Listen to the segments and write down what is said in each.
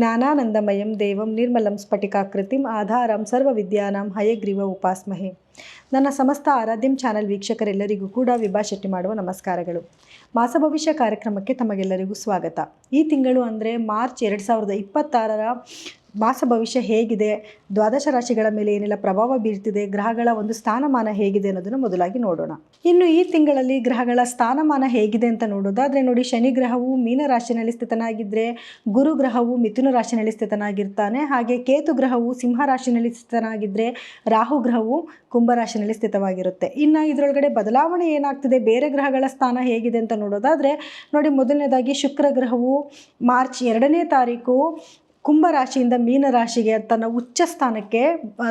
ಜ್ಞಾನಾನಂದಮಯಂ ದೇವಂ ನಿರ್ಮಲಂ ಸ್ಫಟಿಕಾಕೃತಿಂ ಆಧಾರಂ ಸರ್ವವಿದ್ಯಾನಾಂ ಹಯಗ್ರೀವ ಉಪಾಸ್ಮಹೆ ನನ್ನ ಸಮಸ್ತ ಆರಾಧ್ಯಂ ಚಾನಲ್ ವೀಕ್ಷಕರೆಲ್ಲರಿಗೂ ಕೂಡ ವಿಭಾ ಶೆಟ್ಟಿ ಮಾಡುವ ನಮಸ್ಕಾರಗಳು. ಮಾಸ ಭವಿಷ್ಯ ಕಾರ್ಯಕ್ರಮಕ್ಕೆ ತಮಗೆಲ್ಲರಿಗೂ ಸ್ವಾಗತ. ಈ ತಿಂಗಳು ಅಂದರೆ ಮಾರ್ಚ್ ಎರಡು ಸಾವಿರದ ಇಪ್ಪತ್ತಾರರ ಮಾಸ ಭವಿಷ್ಯ ಹೇಗಿದೆ, ದ್ವಾದಶ ರಾಶಿಗಳ ಮೇಲೆ ಏನೆಲ್ಲ ಪ್ರಭಾವ ಬೀರ್ತಿದೆ, ಗ್ರಹಗಳ ಒಂದು ಸ್ಥಾನಮಾನ ಹೇಗಿದೆ ಅನ್ನೋದನ್ನು ಮೊದಲಾಗಿ ನೋಡೋಣ. ಇನ್ನು ಈ ತಿಂಗಳಲ್ಲಿ ಗ್ರಹಗಳ ಸ್ಥಾನಮಾನ ಹೇಗಿದೆ ಅಂತ ನೋಡೋದಾದರೆ ನೋಡಿ, ಶನಿ ಗ್ರಹವು ಮೀನ ರಾಶಿನಲ್ಲಿ ಸ್ಥಿತನಾಗಿದ್ದರೆ ಗುರು ಗ್ರಹವು ಮಿಥುನ ರಾಶಿನಲ್ಲಿ ಸ್ಥಿತನಾಗಿರ್ತಾನೆ. ಹಾಗೆ ಕೇತು ಗ್ರಹವು ಸಿಂಹ ರಾಶಿನಲ್ಲಿ ಸ್ಥಿತನಾಗಿದ್ದರೆ ರಾಹು ಗ್ರಹವು ಕುಂಭ ರಾಶಿನಲ್ಲಿ ಸ್ಥಿತವಾಗಿರುತ್ತೆ. ಇನ್ನು ಇದರೊಳಗಡೆ ಬದಲಾವಣೆ ಏನಾಗ್ತಿದೆ, ಬೇರೆ ಗ್ರಹಗಳ ಸ್ಥಾನ ಹೇಗಿದೆ ಅಂತ ನೋಡೋದಾದರೆ ನೋಡಿ, ಮೊದಲನೇದಾಗಿ ಶುಕ್ರ ಗ್ರಹವು ಮಾರ್ಚ್ ಎರಡನೇ ತಾರೀಕು ಕುಂಭ ಮೀನರಾಶಿಗೆ ಮೀನ ರಾಶಿಗೆ ತನ್ನ ಉಚ್ಚ ಸ್ಥಾನಕ್ಕೆ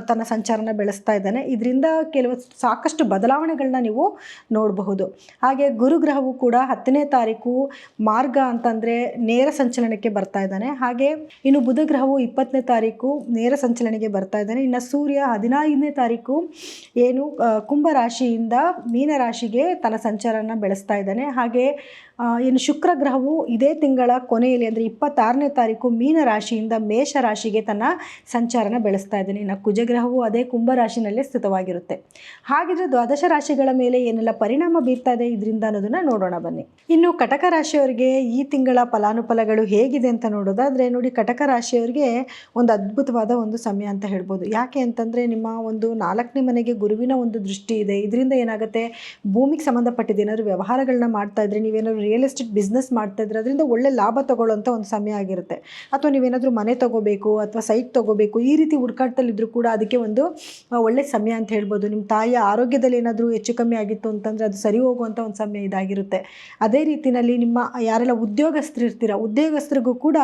ತನ್ನ ಸಂಚಾರನ ಬೆಳೆಸ್ತಾ ಇದ್ದಾನೆ. ಇದರಿಂದ ಕೆಲವು ಸಾಕಷ್ಟು ಬದಲಾವಣೆಗಳನ್ನ ನೀವು ನೋಡಬಹುದು. ಹಾಗೆ ಗುರುಗ್ರಹವು ಕೂಡ ಹತ್ತನೇ ತಾರೀಕು ಮಾರ್ಗ ಅಂತಂದರೆ ನೇರ ಸಂಚಲನಕ್ಕೆ ಬರ್ತಾ ಇದ್ದಾನೆ. ಹಾಗೆ ಇನ್ನು ಬುಧಗ್ರಹವು ಇಪ್ಪತ್ತನೇ ತಾರೀಕು ನೇರ ಸಂಚಲನೆಗೆ ಬರ್ತಾ ಇದ್ದಾನೆ. ಇನ್ನು ಸೂರ್ಯ ಹದಿನೈದನೇ ತಾರೀಕು ಏನು ಕುಂಭರಾಶಿಯಿಂದ ಮೀನರಾಶಿಗೆ ತನ್ನ ಸಂಚಾರನ ಬೆಳೆಸ್ತಾ ಇದ್ದಾನೆ. ಹಾಗೆ ಇನ್ನು ಶುಕ್ರ ಗ್ರಹವು ಇದೇ ತಿಂಗಳ ಕೊನೆಯಲ್ಲಿ, ಅಂದರೆ ಇಪ್ಪತ್ತಾರನೇ ತಾರೀಕು ಮೀನ ರಾಶಿಯಿಂದ ಮೇಷ ರಾಶಿಗೆ ತನ್ನ ಸಂಚಾರನ ಬೆಳೆಸ್ತಾ ಇದ್ದೀನಿ. ಇನ್ನು ಕುಜಗ್ರಹವು ಅದೇ ಕುಂಭ ರಾಶಿನಲ್ಲೇ ಸ್ಥಿತವಾಗಿರುತ್ತೆ. ಹಾಗಿದ್ರೆ ದ್ವಾದಶ ರಾಶಿಗಳ ಮೇಲೆ ಏನೆಲ್ಲ ಪರಿಣಾಮ ಬೀರ್ತಾ ಇದೆ ಇದರಿಂದ ಅನ್ನೋದನ್ನ ನೋಡೋಣ ಬನ್ನಿ. ಇನ್ನು ಕಟಕ ರಾಶಿಯವರಿಗೆ ಈ ತಿಂಗಳ ಫಲಾನುಫಲಗಳು ಹೇಗಿದೆ ಅಂತ ನೋಡೋದಾದ್ರೆ, ನೋಡಿ ಕಟಕ ರಾಶಿಯವರಿಗೆ ಒಂದು ಅದ್ಭುತವಾದ ಒಂದು ಸಮಯ ಅಂತ ಹೇಳ್ಬೋದು. ಯಾಕೆ ಅಂತಂದರೆ, ನಿಮ್ಮ ಒಂದು ನಾಲ್ಕನೇ ಮನೆಗೆ ಗುರುವಿನ ಒಂದು ದೃಷ್ಟಿ ಇದೆ. ಇದರಿಂದ ಏನಾಗುತ್ತೆ? ಭೂಮಿಗೆ ಸಂಬಂಧಪಟ್ಟಿದ್ದು ಏನಾದರೂ ವ್ಯವಹಾರಗಳನ್ನ ಮಾಡ್ತಾ ಇದ್ರೆ ನೀವೇನಾದ್ರು ರಿಯಲ್ ಎಸ್ಟೇಟ್ ಬಿಸ್ನೆಸ್ ಮಾಡ್ತಾ ಇದ್ರೆ ಅದರಿಂದ ಒಳ್ಳೆ ಲಾಭ ತಗೊಳ್ಳೋಂಥ ಒಂದು ಸಮಯ ಆಗಿರುತ್ತೆ. ಅಥವಾ ನೀವೇನಾದರೂ ಮನೆ ತಗೋಬೇಕು ಅಥವಾ ಸೈಟ್ ತಗೋಬೇಕು, ಈ ರೀತಿ ಹುಡ್ಕಾಟದಲ್ಲಿದ್ದರೂ ಕೂಡ ಅದಕ್ಕೆ ಒಂದು ಒಳ್ಳೆ ಸಮಯ ಅಂತ ಹೇಳ್ಬೋದು. ನಿಮ್ಮ ತಾಯಿಯ ಆರೋಗ್ಯದಲ್ಲಿ ಏನಾದರೂ ಹೆಚ್ಚು ಕಮ್ಮಿ ಆಗಿತ್ತು ಅಂತಂದರೆ ಅದು ಸರಿ ಹೋಗುವಂಥ ಒಂದು ಸಮಯ ಇದಾಗಿರುತ್ತೆ. ಅದೇ ರೀತಿಯಲ್ಲಿ ನಿಮ್ಮ ಯಾರೆಲ್ಲ ಉದ್ಯೋಗಸ್ಥರು ಇರ್ತೀರ ಉದ್ಯೋಗಸ್ಥರಿಗೂ ಕೂಡ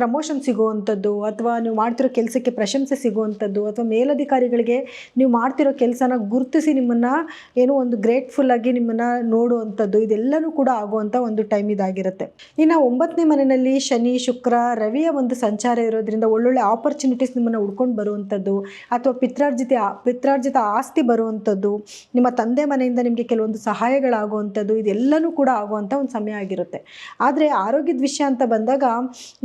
ಪ್ರಮೋಷನ್ ಸಿಗುವಂಥದ್ದು ಅಥವಾ ನೀವು ಮಾಡ್ತಿರೋ ಕೆಲಸಕ್ಕೆ ಪ್ರಶಂಸೆ ಸಿಗುವಂಥದ್ದು ಅಥವಾ ಮೇಲಧಿಕಾರಿಗಳಿಗೆ ನೀವು ಮಾಡ್ತಿರೋ ಕೆಲಸನ ಗುರುತಿಸಿ ನಿಮ್ಮನ್ನು ಏನೋ ಒಂದು ಗ್ರೇಟ್ಫುಲ್ ಆಗಿ ನಿಮ್ಮನ್ನು ನೋಡುವಂಥದ್ದು ಇದೆಲ್ಲನೂ ಕೂಡ ಆಗುವಂಥ ಒಂದು ಟೈಮ್ ಇದಾಗಿರುತ್ತೆ. ಇನ್ನು ಒಂಬತ್ತನೇ ಮನೆಯಲ್ಲಿ ಶನಿ, ಶುಕ್ರ, ರವಿಯ ಒಂದು ಸಂಚಾರ ಇರೋದ್ರಿಂದ ಒಳ್ಳೊಳ್ಳೆ ಆಪರ್ಚುನಿಟೀಸ್ ನಿಮ್ಮನ್ನು ಹುಡ್ಕೊಂಡು ಬರುವಂಥದ್ದು ಅಥವಾ ಪಿತ್ರಾರ್ಜಿತ ಪಿತ್ರಾರ್ಜಿತ ಆಸ್ತಿ ಬರುವಂಥದ್ದು, ನಿಮ್ಮ ತಂದೆ ಮನೆಯಿಂದ ನಿಮಗೆ ಕೆಲವೊಂದು ಸಹಾಯಗಳಾಗುವಂಥದ್ದು ಇದೆಲ್ಲನೂ ಕೂಡ ಆಗುವಂಥ ಒಂದು ಸಮಯ ಆಗಿರುತ್ತೆ. ಆದರೆ ಆರೋಗ್ಯದ ವಿಷಯ ಅಂತ ಬಂದಾಗ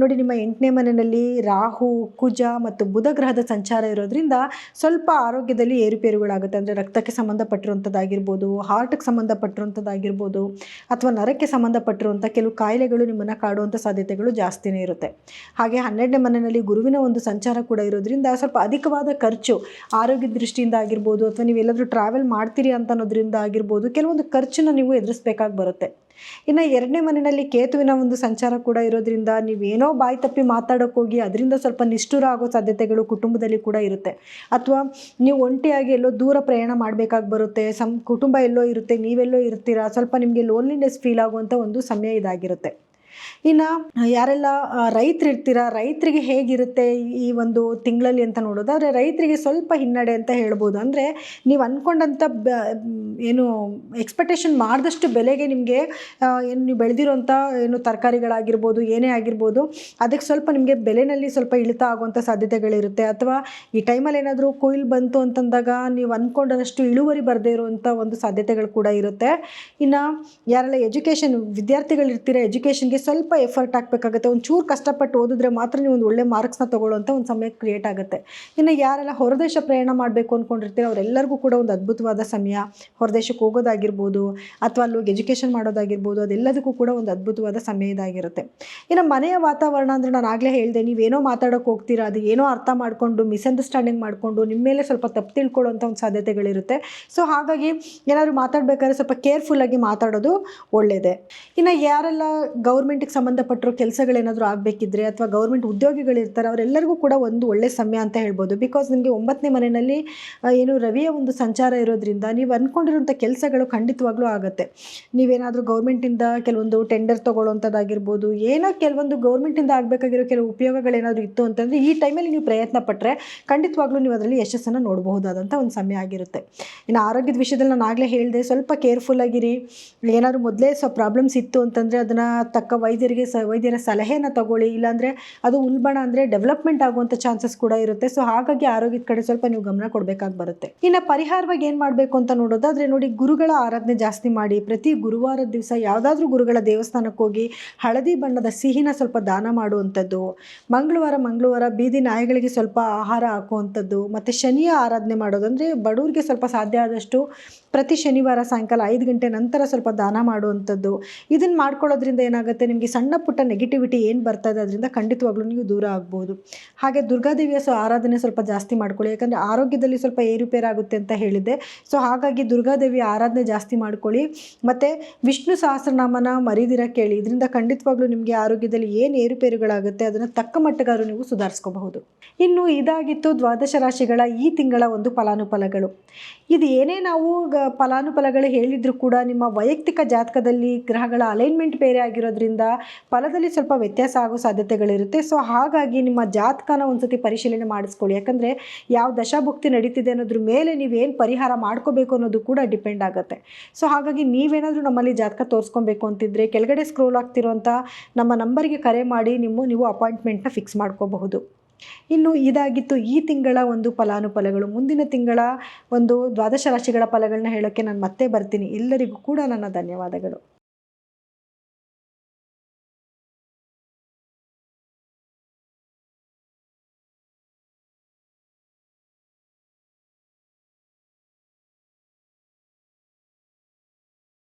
ನೋಡಿ, ನಿಮ್ಮ ಎಂಟನೇ ಮನೆಯಲ್ಲಿ ರಾಹು, ಕುಜ ಮತ್ತು ಬುಧ ಗ್ರಹದ ಸಂಚಾರ ಇರೋದ್ರಿಂದ ಸ್ವಲ್ಪ ಆರೋಗ್ಯದಲ್ಲಿ ಏರುಪೇರುಗಳಾಗುತ್ತೆ. ಅಂದರೆ ರಕ್ತಕ್ಕೆ ಸಂಬಂಧಪಟ್ಟಿರುವಂಥದ್ದಾಗಿರ್ಬೋದು ಹಾರ್ಟ್ಗೆ ಸಂಬಂಧಪಟ್ಟಿರುವಂಥದ್ದಾಗಿರ್ಬೋದು, ಅಥವಾ ನರಕ್ಕೆ ಸಂಬಂಧಪಟ್ಟಿರುವಂಥ ಕೆಲವು ಕಾಯಿಲೆಗಳು ನಿಮ್ಮನ್ನು ಕಾಡುವಂಥ ಸಾಧ್ಯತೆಗಳು ಜಾಸ್ತಿನೇ ಇರುತ್ತೆ. ಹಾಗೆ ಹನ್ನೆರಡನೇ ಮನೆಯಲ್ಲಿ ಗುರುವಿನ ಒಂದು ಸಂಚಾರ ಕೂಡ ಇರೋದ್ರಿಂದ ಸ್ವಲ್ಪ ಅಧಿಕವಾದ ಖರ್ಚು ಆರೋಗ್ಯ ದೃಷ್ಟಿಯಿಂದ ಆಗಿರ್ಬೋದು, ಅಥವಾ ನೀವು ಎಲ್ಲಾದರೂ ಟ್ರಾವೆಲ್ ಮಾಡ್ತೀರಿ ಅಂತ ಅನ್ನೋದ್ರಿಂದ ಆಗಿರ್ಬೋದು, ಕೆಲವೊಂದು ಖರ್ಚನ್ನು ನೀವು ಎದುರಿಸ್ಬೇಕಾಗಿ ಬರುತ್ತೆ. ಇನ್ನು ಎರಡನೇ ಮನೆಯಲ್ಲಿ ಕೇತುವಿನ ಒಂದು ಸಂಚಾರ ಕೂಡ ಇರೋದ್ರಿಂದ ನೀವೇನೋ ಬಾಯಿ ತಪ್ಪಿ ಮಾತಾಡೋಕೆ ಹೋಗಿ ಅದರಿಂದ ಸ್ವಲ್ಪ ನಿಷ್ಠುರ ಆಗೋ ಸಾಧ್ಯತೆಗಳು ಕುಟುಂಬದಲ್ಲಿ ಕೂಡ ಇರುತ್ತೆ. ಅಥವಾ ನೀವು ಒಂಟಿಯಾಗಿ ಎಲ್ಲೋ ದೂರ ಪ್ರಯಾಣ ಮಾಡಬೇಕಾಗಿ ಬರುತ್ತೆ, ಸಂ, ಕುಟುಂಬ ಎಲ್ಲೋ ಇರುತ್ತೆ, ನೀವೆಲ್ಲೋ ಇರ್ತೀರಾ, ಸ್ವಲ್ಪ ನಿಮಗೆ ಲೋನ್ಲಿನೆಸ್ ಫೀಲ್ ಆಗುವಂಥ ಒಂದು ಸಮಯ ಇದಾಗಿರುತ್ತೆ. ಇನ್ನು ಯಾರೆಲ್ಲ ರೈತರು ಇರ್ತೀರಾ ರೈತರಿಗೆ ಹೇಗಿರುತ್ತೆ ಈ ಒಂದು ತಿಂಗಳಲ್ಲಿ ಅಂತ ನೋಡೋದಾದರೆ ರೈತರಿಗೆ ಸ್ವಲ್ಪ ಹಿನ್ನಡೆ ಅಂತ ಹೇಳ್ಬೋದು. ಅಂದರೆ ನೀವು ಅಂದ್ಕೊಂಡಂಥ ಬ, ಏನು ಎಕ್ಸ್ಪೆಕ್ಟೇಷನ್ ಮಾಡಿದಷ್ಟು ಬೆಲೆಗೆ ನಿಮಗೆ ಏನು ನೀವು ಬೆಳೆದಿರೋಂಥ ಏನು ತರಕಾರಿಗಳಾಗಿರ್ಬೋದು, ಏನೇ ಆಗಿರ್ಬೋದು, ಅದಕ್ಕೆ ಸ್ವಲ್ಪ ನಿಮಗೆ ಬೆಲೆನಲ್ಲಿ ಸ್ವಲ್ಪ ಇಳಿತ ಆಗುವಂಥ ಸಾಧ್ಯತೆಗಳಿರುತ್ತೆ. ಅಥವಾ ಈ ಟೈಮಲ್ಲಿ ಏನಾದರೂ ಕೊಯ್ಲು ಬಂತು ಅಂತಂದಾಗ ನೀವು ಅಂದ್ಕೊಂಡಷ್ಟು ಇಳುವರಿ ಬರದೇ ಇರುವಂಥ ಒಂದು ಸಾಧ್ಯತೆಗಳು ಕೂಡ ಇರುತ್ತೆ. ಇನ್ನು, ಯಾರೆಲ್ಲ ಎಜುಕೇಷನ್ ವಿದ್ಯಾರ್ಥಿಗಳು ಇರ್ತೀರ ಎಜುಕೇಷನ್ಗೆ ಸ್ವಲ್ಪ ಎಫರ್ಟ್ ಹಾಕಬೇಕಾಗುತ್ತೆ. ಒಂದು ಚೂರು ಕಷ್ಟಪಟ್ಟು ಓದಿದ್ರೆ ಮಾತ್ರ ನೀವು ಒಂದು ಒಳ್ಳೆ ಮಾರ್ಕ್ಸ್ನ ಅಂತ ಒಂದು ಸಮಯ ಕ್ರಿಯೇಟ್ ಆಗುತ್ತೆ. ಇನ್ನು ಯಾರೆಲ್ಲ ಹೊರದೇಶ ಪ್ರಯಾಣ ಮಾಡಬೇಕು ಅಂದ್ಕೊಂಡಿರ್ತೀರ ಅವರೆಲ್ಲರಿಗೂ ಕೂಡ ಒಂದು ಅದ್ಭುತವಾದ ಸಮಯ. ಹೊರದೇಶಕ್ಕೆ ಹೋಗೋದಾಗಿರ್ಬೋದು, ಅಥವಾ ಅಲ್ಲಿ ಹೋಗಿ ಎಜುಕೇಷನ್ ಮಾಡೋದಾಗಿರ್ಬೋದು, ಅದೆಲ್ಲದಕ್ಕೂ ಕೂಡ ಒಂದು ಅದ್ಭುತವಾದ ಸಮಯ ಇದಾಗಿರುತ್ತೆ. ಇನ್ನು ಮನೆಯ ವಾತಾವರಣ ಅಂದರೆ ನಾನು ಆಗಲೇ ಹೇಳಿದೆ, ನೀವೇನೋ ಮಾತಾಡೋಕೆ ಹೋಗ್ತೀರಾ, ಅದು ಏನೋ ಅರ್ಥ ಮಾಡಿಕೊಂಡು ಮಿಸ್ಅಂಡರ್ಸ್ಟ್ಯಾಂಡಿಂಗ್ ಮಾಡಿಕೊಂಡು ನಿಮ್ಮ ಮೇಲೆ ಸ್ವಲ್ಪ ತಪ್ಪು ತಿಳ್ಕೊಳ್ಳೋಂಥ ಒಂದು ಸಾಧ್ಯತೆಗಳಿರುತ್ತೆ. ಸೊ ಹಾಗಾಗಿ ಏನಾದರೂ ಮಾತಾಡಬೇಕಾದ್ರೆ ಸ್ವಲ್ಪ ಕೇರ್ಫುಲ್ಲಾಗಿ ಮಾತಾಡೋದು ಒಳ್ಳೆಯದೇ ಇನ್ನು ಯಾರೆಲ್ಲ ಗೌರ್ಮೆಂಟಿಗೆ ಸಂಬಂಧಪಟ್ಟಿರೋ ಕೆಲಸಗಳೇನಾದರೂ ಆಗಬೇಕಿದ್ರೆ ಅಥವಾ ಗೌರ್ಮೆಂಟ್ ಉದ್ಯೋಗಿಗಳಿರ್ತಾರೆ, ಅವರೆಲ್ಲರಿಗೂ ಕೂಡ ಒಂದು ಒಳ್ಳೆ ಸಮಯ ಅಂತ ಹೇಳ್ಬೋದು. ಬಿಕಾಸ್ ನಿಮಗೆ ಒಂಬತ್ತನೇ ಮನೆಯಲ್ಲಿ ಏನು ರವಿಯ ಒಂದು ಸಂಚಾರ ಇರೋದ್ರಿಂದ ನೀವು ಅಂದ್ಕೊಂಡಿರುವಂಥ ಕೆಲಸಗಳು ಖಂಡಿತವಾಗ್ಲೂ ಆಗುತ್ತೆ. ನೀವೇನಾದರೂ ಗೌರ್ಮೆಂಟಿಂದ ಕೆಲವೊಂದು ಟೆಂಡರ್ ತೊಗೊಳ್ಳೋಂಥದ್ದಾಗಿರ್ಬೋದು, ಏನೋ ಕೆಲವೊಂದು ಗೌರ್ಮೆಂಟಿಂದ ಆಗಬೇಕಾಗಿರೋ ಕೆಲವು ಉಪಯೋಗಗಳೇನಾದರೂ ಇತ್ತು ಅಂತಂದರೆ ಈ ಟೈಮಲ್ಲಿ ನೀವು ಪ್ರಯತ್ನ ಪಟ್ಟರೆ ಖಂಡಿತವಾಗ್ಲೂ ನೀವು ಅದರಲ್ಲಿ ಯಶಸ್ಸನ್ನು ನೋಡಬಹುದಾದಂಥ ಒಂದು ಸಮಯ ಆಗಿರುತ್ತೆ. ಇನ್ನು ಆರೋಗ್ಯದ ವಿಷಯದಲ್ಲಿ ನಾನು ಆಗಲೇ ಹೇಳಿದೆ, ಸ್ವಲ್ಪ ಕೇರ್ಫುಲ್ ಆಗಿರಿ. ಏನಾದರೂ ಮೊದಲೇ ಸ್ವಲ್ಪ ಪ್ರಾಬ್ಲಮ್ಸ್ ಇತ್ತು ಅಂತಂದರೆ ಅದನ್ನು ತಕ್ಕ ವೈದ್ಯರಿಗೆ ಸ, ವೈದ್ಯರ ಸಲಹೆಯನ್ನು ತಗೊಳ್ಳಿ, ಇಲ್ಲಾಂದರೆ ಅದು ಉಲ್ಬಣ ಅಂದರೆ ಡೆವಲಪ್ಮೆಂಟ್ ಆಗುವಂಥ ಚಾನ್ಸಸ್ ಕೂಡ ಇರುತ್ತೆ. ಸೊ, ಹಾಗಾಗಿ ಆರೋಗ್ಯದ ಕಡೆ ಸ್ವಲ್ಪ ನೀವು ಗಮನ ಕೊಡಬೇಕಾಗಿ ಬರುತ್ತೆ. ಇನ್ನು ಪರಿಹಾರವಾಗಿ ಏನು ಮಾಡಬೇಕು ಅಂತ ನೋಡೋದಾದರೆ ನೋಡಿ, ಗುರುಗಳ ಆರಾಧನೆ ಜಾಸ್ತಿ ಮಾಡಿ, ಪ್ರತಿ ಗುರುವಾರದ ದಿವಸ ಯಾವುದಾದ್ರೂ ಗುರುಗಳ ದೇವಸ್ಥಾನಕ್ಕೆ ಹೋಗಿ ಹಳದಿ ಬಣ್ಣದ ಸಿಹಿನ ಸ್ವಲ್ಪ ದಾನ ಮಾಡುವಂಥದ್ದು, ಮಂಗಳವಾರ ಮಂಗಳವಾರ ಬೀದಿ ನಾಯಿಗಳಿಗೆ ಸ್ವಲ್ಪ ಆಹಾರ ಹಾಕುವಂಥದ್ದು, ಮತ್ತು ಶನಿಯ ಆರಾಧನೆ ಮಾಡೋದು ಅಂದರೆ ಬಡವರಿಗೆ ಸ್ವಲ್ಪ ಸಾಧ್ಯ ಆದಷ್ಟು ಪ್ರತಿ ಶನಿವಾರ ಸಾಯಂಕಾಲ ಐದು ಗಂಟೆ ನಂತರ ಸ್ವಲ್ಪ ದಾನ ಮಾಡುವಂಥದ್ದು. ಇದನ್ನು ಮಾಡ್ಕೊಳ್ಳೋದ್ರಿಂದ ಏನಾಗುತ್ತೆ? ನಿಮಗೆ ಸಣ್ಣ ಪುಟ್ಟ ನೆಗೆಟಿವಿಟಿ ಏನು ಬರ್ತಾ ಇದೆ ಅದರಿಂದ ಖಂಡಿತವಾಗ್ಲೂ ನೀವು ದೂರ ಆಗ್ಬೋದು. ಹಾಗೆ ದುರ್ಗಾದೇವಿಯ ಸೊ ಆರಾಧನೆ ಸ್ವಲ್ಪ ಜಾಸ್ತಿ ಮಾಡ್ಕೊಳ್ಳಿ. ಯಾಕಂದರೆ ಆರೋಗ್ಯದಲ್ಲಿ ಸ್ವಲ್ಪ ಏರುಪೇರಾಗುತ್ತೆ ಅಂತ ಹೇಳಿದ್ದೆ. ಸೊ ಹಾಗಾಗಿ ದುರ್ಗಾದೇವಿಯ ಆರಾಧನೆ ಜಾಸ್ತಿ ಮಾಡ್ಕೊಳ್ಳಿ. ಮತ್ತು ವಿಷ್ಣು ಸಹಸ್ರನಾಮನ ಮರಿದಿರ ಕೇಳಿ. ಇದರಿಂದ ಖಂಡಿತವಾಗ್ಲೂ ನಿಮಗೆ ಆರೋಗ್ಯದಲ್ಲಿ ಏನು ಏರುಪೇರುಗಳಾಗುತ್ತೆ? ಅದನ್ನು ತಕ್ಕ ಮಟ್ಟಗಾರು ನೀವು ಸುಧಾರಿಸ್ಕೋಬಹುದು. ಇನ್ನು ಇದಾಗಿತ್ತು ದ್ವಾದಶ ರಾಶಿಗಳ ಈ ತಿಂಗಳ ಒಂದು ಫಲಾನುಫಲಗಳು. ಇದು ಏನೇ ನಾವು ಫಲಾನುಫಲಗಳು ಹೇಳಿದರೂ ಕೂಡ ನಿಮ್ಮ ವೈಯಕ್ತಿಕ ಜಾತಕದಲ್ಲಿ ಗ್ರಹಗಳ ಅಲೈನ್ಮೆಂಟ್ ಬೇರೆ ಆಗಿರೋದ್ರಿಂದ ಫಲದಲ್ಲಿ ಸ್ವಲ್ಪ ವ್ಯತ್ಯಾಸ ಆಗೋ ಸಾಧ್ಯತೆಗಳಿರುತ್ತೆ. ಸೊ ಹಾಗಾಗಿ ನಿಮ್ಮ ಜಾತಕನ ಒಂದ್ಸತಿ ಪರಿಶೀಲನೆ ಮಾಡಿಸ್ಕೊಳ್ಳಿ. ಯಾಕಂದರೆ ಯಾವ ದಶಾಭುಕ್ತಿ ನಡೀತಿದೆ ಅನ್ನೋದ್ರ ಮೇಲೆ ನೀವೇನು ಪರಿಹಾರ ಮಾಡ್ಕೋಬೇಕು ಅನ್ನೋದು ಕೂಡ ಡಿಪೆಂಡ್ ಆಗುತ್ತೆ. ಸೊ ಹಾಗಾಗಿ ನೀವೇನಾದರೂ ನಮ್ಮಲ್ಲಿ ಜಾತಕ ತೋರಿಸ್ಕೊಬೇಕು ಅಂತಿದ್ರೆ ಕೆಳಗಡೆ ಸ್ಕ್ರೋಲ್ ಆಗ್ತಿರೋಂಥ ನಮ್ಮ ನಂಬರಿಗೆ ಕರೆ ಮಾಡಿ ನಿಮ್ಮ, ನೀವು ಅಪಾಯಿಂಟ್ಮೆಂಟ್ನ ಫಿಕ್ಸ್ ಮಾಡ್ಕೋಬಹುದು. ಇನ್ನು ಇದಾಗಿತ್ತು ಈ ತಿಂಗಳ ಒಂದು ಫಲಾನುಫಲಗಳು. ಮುಂದಿನ ತಿಂಗಳ ಒಂದು ದ್ವಾದಶ ರಾಶಿಗಳ ಫಲಗಳನ್ನ ಹೇಳೋಕ್ಕೆ ನಾನು ಮತ್ತೆ ಬರ್ತೀನಿ. ಎಲ್ಲರಿಗೂ ಕೂಡ ನನ್ನ ಧನ್ಯವಾದಗಳು.